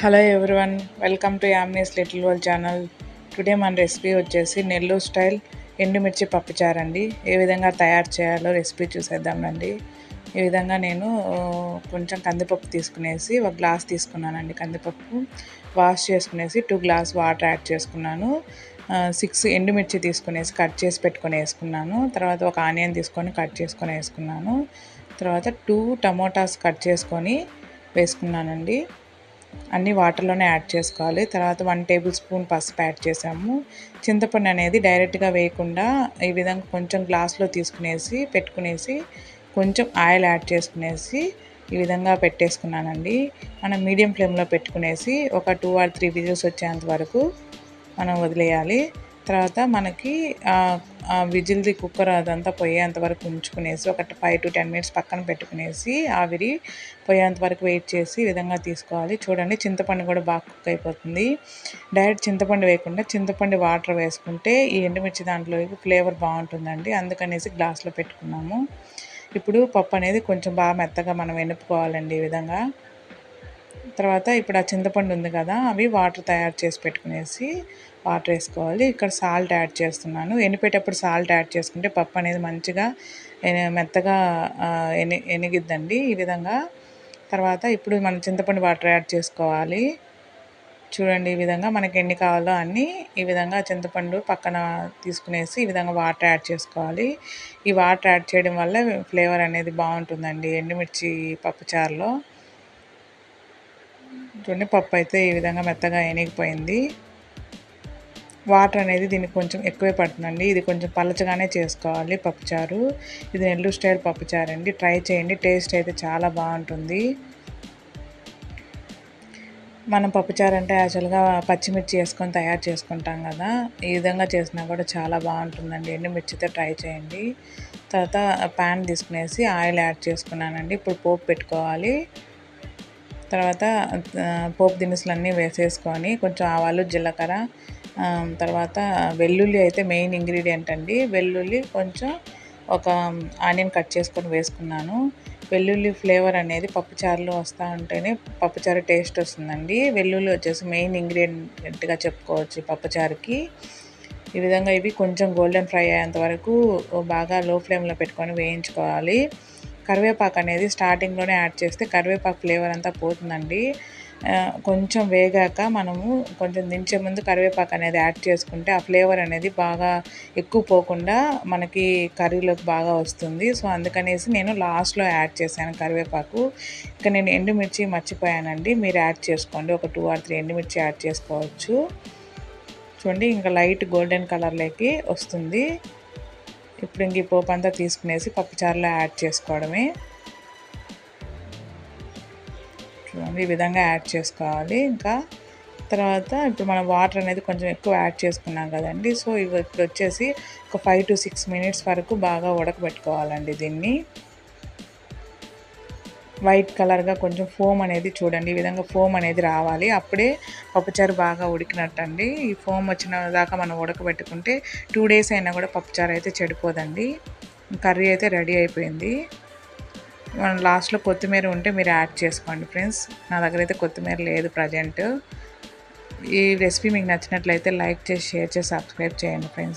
Hello everyone welcome to Yamni's little world channel today మన recipe వచ్చేసి Nellore style ఎండుమిర్చి పప్పుచారు అండి ఏ విధంగా తయారు చేయాలో రెసిపీ చూసేద్దాం రండి. ఈ విధంగా నేను కొంచెం కందిపప్పు తీసుకునేసి ఒక గ్లాస్ తీసుకున్నానండి. కందిపప్పు వాష్ చేసుకునేసి టూ గ్లాస్ వాటర్ యాడ్ చేసుకున్నాను. సిక్స్ ఎండుమిర్చి తీసుకునేసి కట్ చేసి పెట్టుకొని వేసుకున్నాను. తర్వాత ఒక ఆనియన్ తీసుకొని కట్ చేసుకొని వేసుకున్నాను. తర్వాత టూ టమోటాస్ కట్ చేసుకొని వేసుకున్నానండి. అన్నీ వాటర్లోనే యాడ్ చేసుకోవాలి. తర్వాత వన్ టేబుల్ స్పూన్ పసుపు యాడ్ చేసాము. చింతపండు అనేది డైరెక్ట్గా వేయకుండా ఈ విధంగా కొంచెం గ్లాస్లో తీసుకునేసి పెట్టుకునేసి కొంచెం ఆయిల్ యాడ్ చేసుకునేసి ఈ విధంగా పెట్టేసుకున్నానండి. మనం మీడియం ఫ్లేమ్లో పెట్టుకునేసి ఒక టూ ఆర్ త్రీ విజిల్స్ వచ్చేంత వరకు మనం వదిలేయాలి. తర్వాత మనకి విజిల్ది కుక్కర్ అదంతా పోయేంత వరకు ఉంచుకునేసి ఒక ఫైవ్ టు టెన్ మినిట్స్ పక్కన పెట్టుకునేసి ఆవిరి పోయేంత వరకు వెయిట్ చేసి ఈ విధంగా తీసుకోవాలి. చూడండి చింతపండు కూడా బాగా కుక్ అయిపోతుంది. డైరెక్ట్ చింతపండు వేయకుండా చింతపండు వాటర్ వేసుకుంటే ఈ ఎండుమిర్చి దాంట్లో ఫ్లేవర్ బాగుంటుందండి. అందుకనేసి గ్లాస్లో పెట్టుకున్నాము. ఇప్పుడు పప్పు అనేది కొంచెం బాగా మెత్తగా మనం వెనుపుకోవాలండి ఈ విధంగా. తర్వాత ఇప్పుడు ఆ చింతపండు ఉంది కదా అవి వాటర్ తయారు చేసి పెట్టుకునేసి వాటర్ వేసుకోవాలి. ఇక్కడ సాల్ట్ యాడ్ చేస్తున్నాను. ఎనిపేటప్పుడు సాల్ట్ యాడ్ చేసుకుంటే పప్పు అనేది మంచిగా మెత్తగా ఎని ఎనిగిద్దండి ఈ విధంగా. తర్వాత ఇప్పుడు మనం చింతపండు వాటర్ యాడ్ చేసుకోవాలి. చూడండి ఈ విధంగా మనకి ఎన్ని కావాలో అన్ని ఈ విధంగా చింతపండు పక్కన తీసుకునేసి ఈ విధంగా వాటర్ యాడ్ చేసుకోవాలి. ఈ వాటర్ యాడ్ చేయడం వల్ల ఫ్లేవర్ అనేది బాగుంటుందండి ఎండుమిర్చి పప్పుచారులో చూడండి పప్పు అయితే ఈ విధంగా మెత్తగా ఎనిగిపోయింది. వాటర్ అనేది దీనికి కొంచెం ఎక్కువే పడుతుందండి. ఇది కొంచెం పలచగానే చేసుకోవాలి పప్పుచారు. ఇది నెల్లూరు స్టైల్ పప్పుచారు అండి. ట్రై చేయండి. టేస్ట్ అయితే చాలా బాగుంటుంది. మనం పప్పుచారు అంటే యాక్చువల్గా పచ్చిమిర్చి వేసుకొని తయారు చేసుకుంటాం కదా. ఈ విధంగా చేసినా కూడా చాలా బాగుంటుందండి. ఎండుమిర్చితో ట్రై చేయండి. తర్వాత ప్యాన్ తీసుకునేసి ఆయిల్ యాడ్ చేసుకున్నానండి. ఇప్పుడు పోపు పెట్టుకోవాలి. తర్వాత పోపు దినుసులన్నీ వేసేసుకొని కొంచెం ఆవాలు జీలకర్ర తర్వాత వెల్లుల్లి అయితే మెయిన్ ఇంగ్రీడియంట్ అండి. వెల్లుల్లి కొంచెం ఒక ఆనియన్ కట్ చేసుకొని వేసుకున్నాను. వెల్లుల్లి ఫ్లేవర్ అనేది పప్పుచారులో వస్తూ ఉంటేనే పప్పుచారు టేస్ట్ వస్తుందండి. వెల్లుల్లి వచ్చేసి మెయిన్ ఇంగ్రీడియంట్గా చెప్పుకోవచ్చు పప్పుచారుకి ఈ విధంగా ఇవి కొంచెం గోల్డెన్ ఫ్రై అయ్యేంత వరకు బాగా లో ఫ్లేమ్లో పెట్టుకొని వేయించుకోవాలి. కరివేపాకు అనేది స్టార్టింగ్లోనే యాడ్ చేస్తే కరివేపాకు ఫ్లేవర్ అంతా పోతుందండి. కొంచెం వేగాక మనము కొంచెం దించే ముందు కరివేపాకు అనేది యాడ్ చేసుకుంటే ఆ ఫ్లేవర్ అనేది బాగా ఎక్కువ పోకుండా మనకి కర్రీలోకి బాగా వస్తుంది. సో అందుకనేసి నేను లాస్ట్లో యాడ్ చేశాను కరివేపాకు. ఇక నేను ఎండుమిర్చి మర్చిపోయానండి. మీరు యాడ్ చేసుకోండి. ఒక టూ ఆర్ త్రీ ఎండుమిర్చి యాడ్ చేసుకోవచ్చు. చూడండి ఇంకా లైట్ గోల్డెన్ కలర్లోకి వస్తుంది. ఇప్పుడు ఇంక ఈ పోపు అంతా తీసుకునేసి పప్పుచారులో యాడ్ చేసుకోవడమే. ఈ విధంగా యాడ్ చేసుకోవాలి. ఇంకా తర్వాత ఇప్పుడు మనం వాటర్ అనేది కొంచెం ఎక్కువ యాడ్ చేసుకున్నాం కదండి. సో ఇవి ఇప్పుడు వచ్చేసి ఒక ఫైవ్ టు సిక్స్ మినిట్స్ వరకు బాగా ఉడకబెట్టుకోవాలండి దీన్ని. వైట్ కలర్గా కొంచెం ఫోమ్ అనేది చూడండి ఈ విధంగా ఫోమ్ అనేది రావాలి. అప్పుడే పప్పుచారు బాగా ఉడికినట్టు అండి ఈ ఫోమ్ వచ్చిన దాకా మనం ఉడకబెట్టుకుంటే టూ డేస్ అయినా కూడా పప్పుచారు అయితే చెడిపోదండి. కర్రీ అయితే రెడీ అయిపోయింది. మనం లాస్ట్లో కొత్తిమీర ఉంటే మీరు యాడ్ చేసుకోండి ఫ్రెండ్స్. నా దగ్గర అయితే కొత్తిమీర లేదు ప్రజెంట్. ఈ రెసిపీ మీకు నచ్చినట్లయితే లైక్ చేసి షేర్ చేసి సబ్స్క్రైబ్ చేయండి ఫ్రెండ్స్.